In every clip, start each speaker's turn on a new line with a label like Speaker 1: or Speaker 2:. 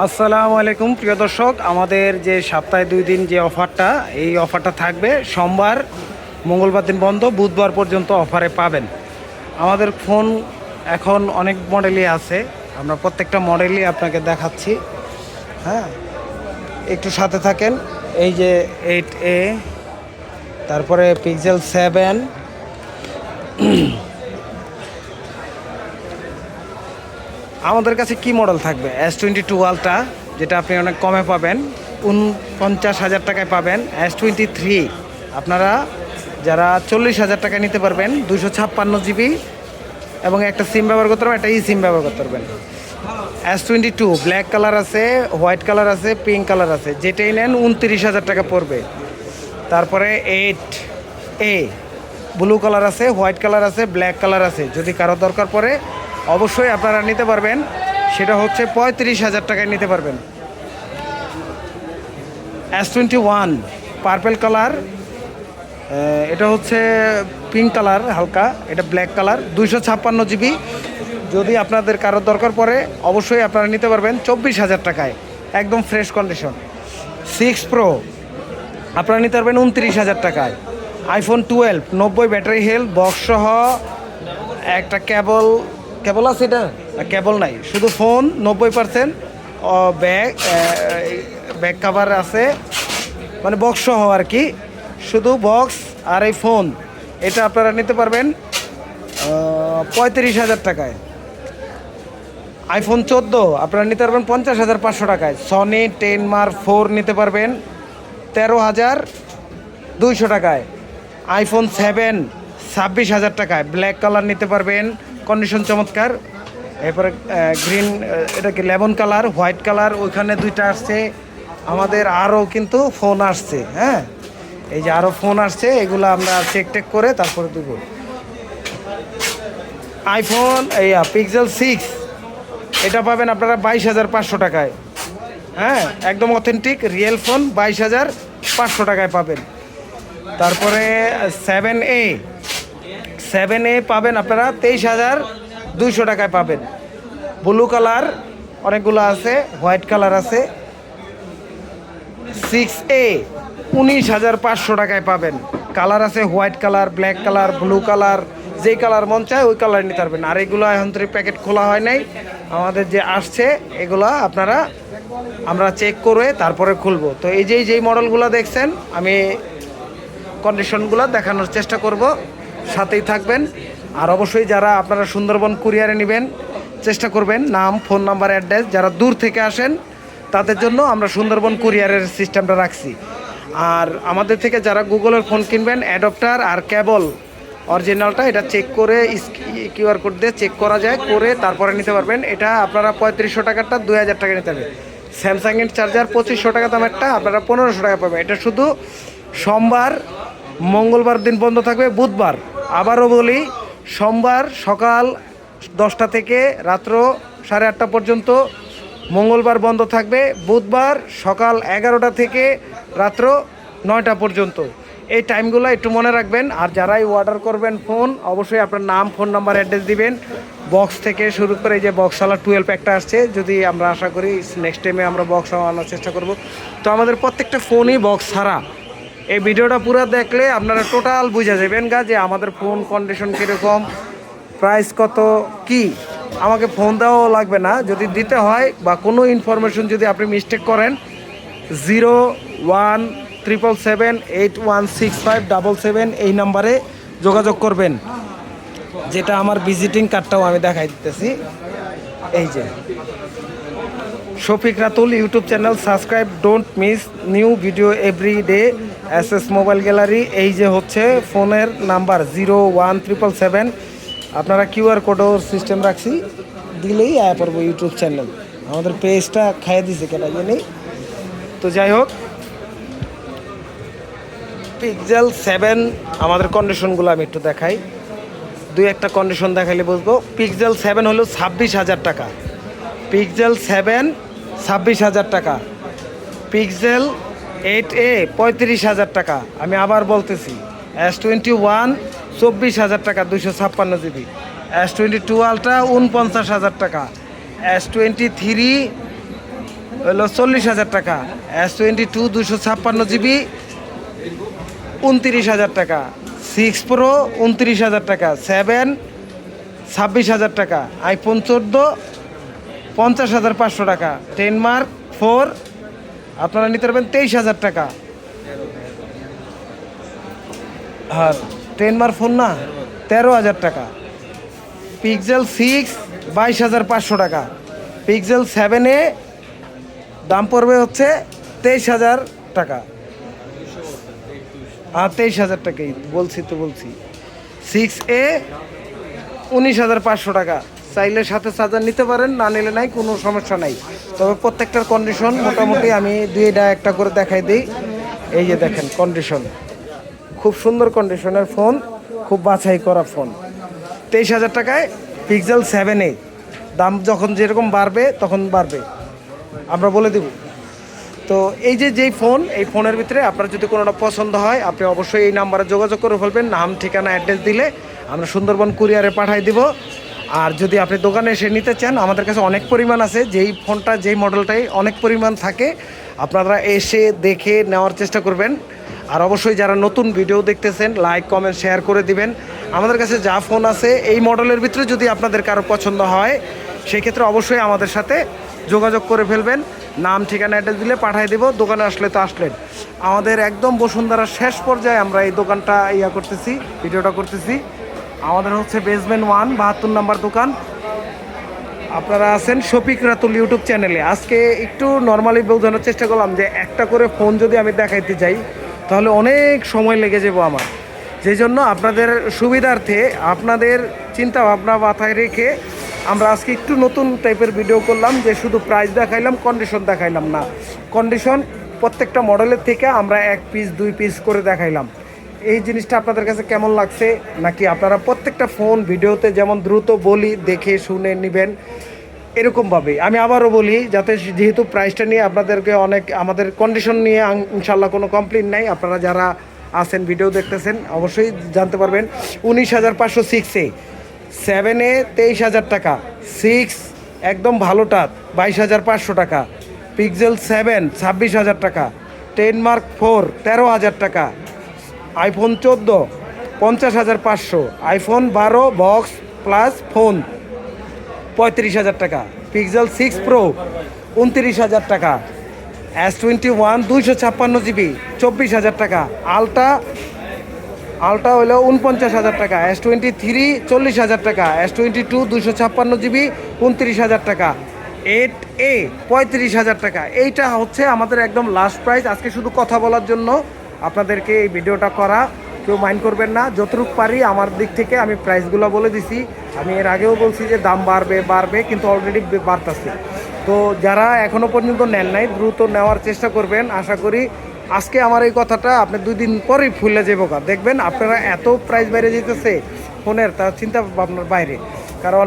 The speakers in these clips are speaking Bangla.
Speaker 1: আসসালামু আলাইকুম, প্রিয় দর্শক। আমাদের যে সপ্তাহে দুই দিন যে অফারটা, এই অফারটা থাকবে। সোমবার, মঙ্গলবার দিন বন্ধ, বুধবার পর্যন্ত অফারে পাবেন। আমাদের ফোন এখন অনেক মডেলই আছে। আমরা প্রত্যেকটা মডেলই আপনাকে দেখাচ্ছি। হ্যাঁ একটু সাথে থাকেন। এই যে এইট এ, তারপরে পিক্সেল সেভেন আমাদের কাছে কি মডেল থাকবে? এস টোয়েন্টি টু আলট্রা যেটা আপনি অনেক কমে পাবেন, উনপঞ্চাশ হাজার টাকায় পাবেন। এস টোয়েন্টি থ্রি আপনারা যারা চল্লিশ হাজার টাকায় নিতে পারবেন দুশো ছাপ্পান্ন জিবি, এবং একটা সিম ব্যবহার করতে পারবেন, একটা ই সিম ব্যবহার করতে পারবেন। S twenty two black colour আছে হোয়াইট কালার আছে পিঙ্ক কালার আছে, যেটাই নেন উনত্রিশ হাজার টাকা পড়বে। তারপরে এইট এ ব্লু কালার আছে হোয়াইট কালার আছে ব্ল্যাক কালার আছে, যদি কারও দরকার পড়ে অবশ্যই আপনারা নিতে পারবেন। সেটা হচ্ছে পঁয়ত্রিশ হাজার টাকায় নিতে পারবেন। S twenty one purple colour এটা হচ্ছে পিঙ্ক কালার হালকা, এটা ব্ল্যাক কালার দুইশো ছাপ্পান্ন জিবি যদি আপনাদের কারোর দরকার পড়ে, অবশ্যই আপনারা নিতে পারবেন চব্বিশ হাজার টাকায়। একদম ফ্রেশ কন্ডিশন সিক্স প্রো আপনারা নিতে পারবেন উনত্রিশ হাজার টাকায়। আইফোন টুয়েলভ নব্বই ব্যাটারি হেলথ বক্স সহ একটা কেবল কেবল আছে এটা? কেবল নাই, শুধু ফোন, নব্বই পার্সেন্ট ব্যাগ ব্যাগ কাভার আছে মানে বক্স সহ আর কি। শুধু বক্স আর এই ফোন, এটা আপনারা নিতে পারবেন পঁয়ত্রিশ হাজার টাকায়। আইফোন চোদ্দ, আপনারা নিতে পারবেন পঞ্চাশ হাজার পাঁচশো টাকায়। সনি টেন মার ফোর নিতে পারবেন, তেরো হাজার দুইশো টাকায়। আইফোন সেভেন ছাব্বিশ হাজার টাকায়। ব্ল্যাক কালার নিতে পারবেন কন্ডিশন চমৎকার। এরপরে গ্রিন এটা কি লেমন কালার, হোয়াইট কালার, ওইখানে দুইটা আসছে। আমাদের আরও কিন্তু ফোন আসছে হ্যাঁ? এই যে আরও ফোন আসছে, এগুলো আমরা চেক টেক করে তারপরে দেবো। আইফোন এই পিক্সেল সিক্স এটা পাবেন আপনারা বাইশ হাজার পাঁচশো টাকায়। হ্যাঁ? একদম অথেন্টিক রিয়েল ফোন বাইশ হাজার পাঁচশো টাকায় পাবেন। তারপরে সেভেন এ সেভেন এ পাবেন আপনারা তেইশ হাজার দুইশো টাকায় পাবেন। ব্লু কালার অনেকগুলো আছে হোয়াইট কালার আছে। সিক্স এ উনিশ হাজার পাঁচশো টাকায় পাবেন। কালার আছে white colour black colour blue colour যেই কালার মন চায় ওই কালার নিতে পারবেন। আর এগুলো এখন তো প্যাকেট খোলা হয় নাই। আমাদের যে আসছে, এগুলো আপনারা, আমরা চেক করে তারপরে খুলবো। তো এই যে যেই মডেলগুলো দেখছেন, আমি কন্ডিশনগুলো দেখানোর চেষ্টা করব। সাথেই থাকবেন। আর অবশ্যই যারা আপনারা সুন্দরবন কুরিয়ারে নেবেন, চেষ্টা করবেন নাম, ফোন নাম্বার, অ্যাড্রেস, যারা দূর থেকে আসেন, তাদের জন্য আমরা সুন্দরবন কুরিয়ারের সিস্টেমটা রাখছি। আর আমাদের থেকে যারা গুগলের ফোন কিনবেন, অ্যাডপ্টার আর কেবল অরিজিনালটা, এটা চেক করে কিউআর কোড দিয়ে চেক করা যায়, করে তারপরে নিতে পারবেন। এটা আপনারা পঁয়ত্রিশশো টাকারটা দুই হাজার টাকা নিতে হবে। স্যামসাংয়ের চার্জার পঁচিশশো টাকা দামেরটা আপনারা পনেরোশো টাকা পাবেন। এটা শুধু সোমবার মঙ্গলবার দিন বন্ধ থাকবে, বুধবার। আবারও বলি, সোমবার সকাল দশটা থেকে রাত্র সাড়ে আটটা পর্যন্ত মঙ্গলবার বন্ধ থাকবে, বুধবার সকাল এগারোটা থেকে রাত্র নয়টা পর্যন্ত। এই টাইমগুলো একটু মনে রাখবেন, আর যারাই অর্ডার করবেন ফোন অবশ্যই আপনার নাম ফোন নাম্বার অ্যাড্রেস দিবেন। বক্স থেকে শুরু করে এই যে বক্সওয়ালা টুয়েলভ একটা আসছে, যদি আমরা আশা করি নেক্সট টাইমে আমরা বক্স আনার চেষ্টা করব। তো আমাদের প্রত্যেকটা ফোনই বক্স ছাড়া এই ভিডিওটা পুরো দেখলে আপনারা টোটাল বুঝে যাবেন গা যে আমাদের ফোন কন্ডিশন কীরকম প্রাইস কত, কি? আমাকে ফোন দেওয়াও লাগবে না। যদি দিতে হয় বা কোনো ইনফরমেশন যদি আপনি মিস্টেক করেন zero one triple seven eight one six five double seven এই নাম্বারে যোগাযোগ করবেন। যেটা আমার ভিজিটিং কার্ডটাও আমি দেখাই দিতেছি। এই যে। Shafiq Ratul YouTube channel subscribe don't miss new video every day S S mobile gallery, এই যে হচ্ছে ফোনের number zero one triple seven. আপনারা কিউআর কোডও সিস্টেম রাখছি, দিলেই আয়া পড়ব ইউটিউব চ্যানেল। আমাদের পেজটা খাইয়ে দিছে কেন জানি। তো যাই হোক পিকজেল সেভেন আমাদের কন্ডিশনগুলো আমি একটু দেখাই। দুই একটা কন্ডিশন দেখাইলে বুঝব। পিকজেল সেভেন হলো ছাব্বিশ হাজার টাকা। পিকজেল সেভেন ছাব্বিশ হাজার টাকা। পিকজেল এইট এ পঁয়ত্রিশ হাজার টাকা। আমি আবার বলতেছি, এস টোয়েন্টি ওয়ান চব্বিশ হাজার টাকা দুশো ছাপ্পান্ন GB. S twenty two ultra উনপঞ্চাশ হাজার টাকা। এস টোয়েন্টি থ্রি হলো চল্লিশ হাজার টাকা। এস টোয়েন্টি টু দুশো ছাপ্পান্ন জিবি, উনত্রিশ হাজার টাকা। সিক্স প্রো উনত্রিশ হাজার টাকা। সেভেন ছাব্বিশ হাজার টাকা। আইফোন চোদ্দ পঞ্চাশ হাজার পাঁচশো টাকা। টেন মার্ক ফোর আপনারা নিতে পারবেন তেইশ হাজার টাকা। আর টেন মার্ক ফোন না, তেরো হাজার টাকা। পিক্সেল সিক্স বাইশ হাজার পাঁচশো টাকা। পিক্সেল সেভেনে দাম পড়বে হচ্ছে তেইশ হাজার টাকা। আর তেইশ হাজার টাকাই, বলছি তো বলছি। সিক্স এ উনিশ হাজার পাঁচশো টাকা। চাইলে সাথে চার্জার নিতে পারেন, না নিলে নাই, কোনো সমস্যা নাই। তবে প্রত্যেকটার কন্ডিশন মোটামুটি আমি দুইটা একটা করে দেখাই দিই। এই যে দেখেন কন্ডিশন খুব সুন্দর কন্ডিশনের ফোন খুব বাছাই করা ফোন তেইশ হাজার টাকায় পিক্সেল সেভেন এ দাম যখন যেরকম বাড়বে, তখন বাড়বে। আমরা বলে দেব। তো এই যে যেই ফোন এই ফোনের ভিতরে আপনার যদি কোনোটা পছন্দ হয়, আপনি অবশ্যই এই নাম্বারে যোগাযোগ করে ফেলবেন। নাম, ঠিকানা অ্যাড্রেস দিলে আমরা সুন্দরবন কুরিয়ারে পাঠাই দিব। আর যদি আপনি দোকানে এসে নিতে চান, আমাদের কাছে অনেক পরিমাণ আছে। যেই ফোনটা, যেই মডেলটাই অনেক পরিমাণ থাকে। আপনারা এসে দেখে নেওয়ার চেষ্টা করবেন। আর অবশ্যই যারা নতুন ভিডিও দেখতেছেন লাইক কমেন্ট শেয়ার করে দিবেন। আমাদের কাছে যা ফোন আছে, এই মডেলের ভিতরে যদি আপনাদের কারও পছন্দ হয় সেই ক্ষেত্রে অবশ্যই আমাদের সাথে যোগাযোগ করে ফেলবেন। নাম, ঠিকানা অ্যাড্রেস দিলে পাঠিয়ে দেবো, দোকানে আসলে তো আসলেন। আমাদের একদম বসুন্ধরার শেষ পর্যায়ে আমরা এই দোকানটা ইয়া করতেছি ভিডিওটা করতেছি। আমাদের হচ্ছে বেসমেন্ট ওয়ান বাহাত্তর নাম্বার দোকান। আপনারা আছেন শফিক রাতুল ইউটিউব চ্যানেলে আজকে একটু নর্মালি বোঝানোর চেষ্টা করলাম যে একটা করে ফোন যদি আমি দেখাইতে যাই, তাহলে অনেক সময় লেগে যাব আমার। যেই জন্য আপনাদের সুবিধার্থে আপনাদের চিন্তা ভাবনা মাথায় রেখে আমরা আজকে একটু নতুন টাইপের ভিডিও করলাম, যে শুধু প্রাইস দেখাইলাম কন্ডিশন দেখাইলাম না। কন্ডিশন প্রত্যেকটা মডেলের থেকে আমরা এক পিস দুই পিস করে দেখাইলাম। এই জিনিসটা আপনাদের কাছে কেমন লাগছে? নাকি আপনারা প্রত্যেকটা ফোন ভিডিওতে যেমন দ্রুত বলি, দেখে, শুনে নেবেন এরকমভাবে আমি আবারও বলি, যাতে যেহেতু প্রাইসটা নিয়ে আপনাদেরকে অনেক, আমাদের কন্ডিশন নিয়ে ইনশাল্লাহ কোনো কমপ্লেন নাই। আপনারা যারা আছেন ভিডিও দেখতেছেন, অবশ্যই জানতে পারবেন। উনিশ হাজার পাঁচশো সিক্সে সেভেনে তেইশ হাজার টাকা সিক্স একদম ভালোটা, বাইশ হাজার পাঁচশো টাকা পিক্সেল সেভেন ছাব্বিশ হাজার টাকা টেন মার্ক ফোর তেরো হাজার টাকা আইফোন চোদ্দ, পঞ্চাশ হাজার পাঁচশো আইফোন বারো বক্স প্লাস ফোন পঁয়ত্রিশ হাজার টাকা পিক্সেল সিক্স প্রো উনত্রিশ হাজার টাকা এস টোয়েন্টি ওয়ান দুইশো ছাপ্পান্ন জিবি চব্বিশ হাজার টাকা আলটা আলটা হলো উনপঞ্চাশ হাজার টাকা এস টোয়েন্টি থ্রি চল্লিশ হাজার টাকা এস টোয়েন্টি টু দুশো ছাপ্পান্ন জিবি উনত্রিশ হাজার টাকা এইট এ পঁয়ত্রিশ হাজার টাকা। এইটা হচ্ছে আমাদের একদম লাস্ট প্রাইস আজকে শুধু কথা বলার জন্য আপনাদেরকে এই ভিডিওটা করা, কেউ মাইন্ড করবেন না। যতটুকু পারি আমার দিক থেকে আমি প্রাইসগুলো বলে দিছি। আমি এর আগেও বলছি যে দাম বাড়বে বাড়বে, কিন্তু অলরেডি বাড়তেছে। তো যারা এখনও পর্যন্ত নেন নাই, দ্রুত নেওয়ার চেষ্টা করবেন। আশা করি আজকে আমার এই কথাটা আপনি দুই দিন পরেই ফুলে গা। দেখবেন আপনারা এত প্রাইস বাইরে যেতেছে ফোনের তার চিন্তা ভাবনার বাইরে। কারণ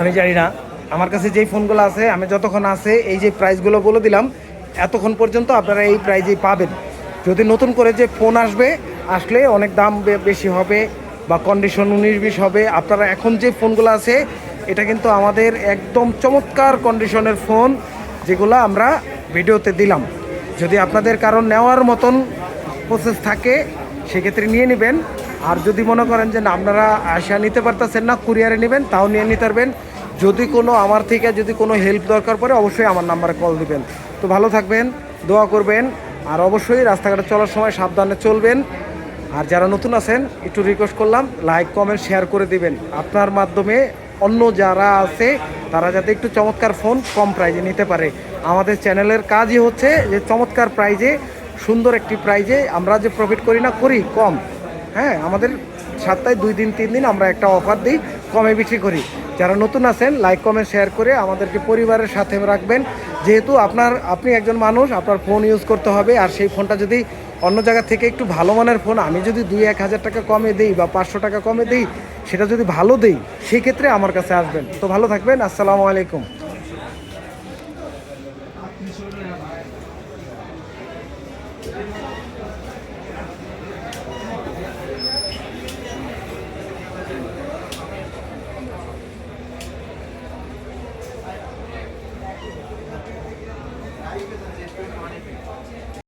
Speaker 1: আমি জানি না, আমার কাছে যেই ফোনগুলো আছে, আমি যতক্ষণ আছে, এই যে প্রাইসগুলো বলে দিলাম, এতক্ষণ পর্যন্ত আপনারা এই প্রাইজেই পাবেন। যদি নতুন করে যে ফোন আসবে, আসলে অনেক দাম বেশি হবে বা কন্ডিশন উনিশ বিশ হবে। আপনারা এখন যে ফোনগুলো আছে, এটা কিন্তু আমাদের একদম চমৎকার কন্ডিশনের ফোন যেগুলো আমরা ভিডিওতে দিলাম। যদি আপনাদের কারণ নেওয়ার মতন প্রসেস থাকে, সেক্ষেত্রে নিয়ে নেবেন। আর যদি মনে করেন যে না, আপনারা আশা নিতে পারতেছেন না কুরিয়ারে নেবেন, তাও নিয়ে নিতে পারবেন। যদি কোনো আমার থেকে যদি কোনো হেল্প দরকার পড়ে, অবশ্যই আমার নাম্বারে কল দিবেন। তো ভালো থাকবেন, দোয়া করবেন। আর অবশ্যই রাস্তাঘাটে চলার সময় সাবধানে চলবেন। আর যারা নতুন আছেন, একটু রিকোয়েস্ট করলাম লাইক কমেন্ট শেয়ার করে দিবেন। আপনার মাধ্যমে অন্য যারা আছে, তারা যাতে একটু চমৎকার ফোন কম প্রাইজে নিতে পারে। আমাদের চ্যানেলের কাজই হচ্ছে যে চমৎকার প্রাইজে সুন্দর একটি প্রাইজে আমরা যে প্রফিট করি না, করি কম। হ্যাঁ আমাদের সপ্তাহে দুই দিন, তিন দিন আমরা একটা অফার দিই, কমে বিক্রি করি। যারা নতুন আছেন লাইক কমেন্ট শেয়ার করে আমাদেরকে পরিবারের সাথে রাখবেন। যেহেতু আপনার, আপনি একজন মানুষ, আপনার ফোন ইউজ করতে হবে, আর সেই ফোনটা যদি অন্য জায়গা থেকে একটু ভালো মানের ফোন আমি যদি দুই এক হাজার টাকা কমে দিই বা পাঁচশো টাকা কমে দিই, সেটা যদি ভালো দিই সেই ক্ষেত্রে আমার কাছে আসবেন। তো ভালো থাকবেন, আসসালামু আলাইকুম।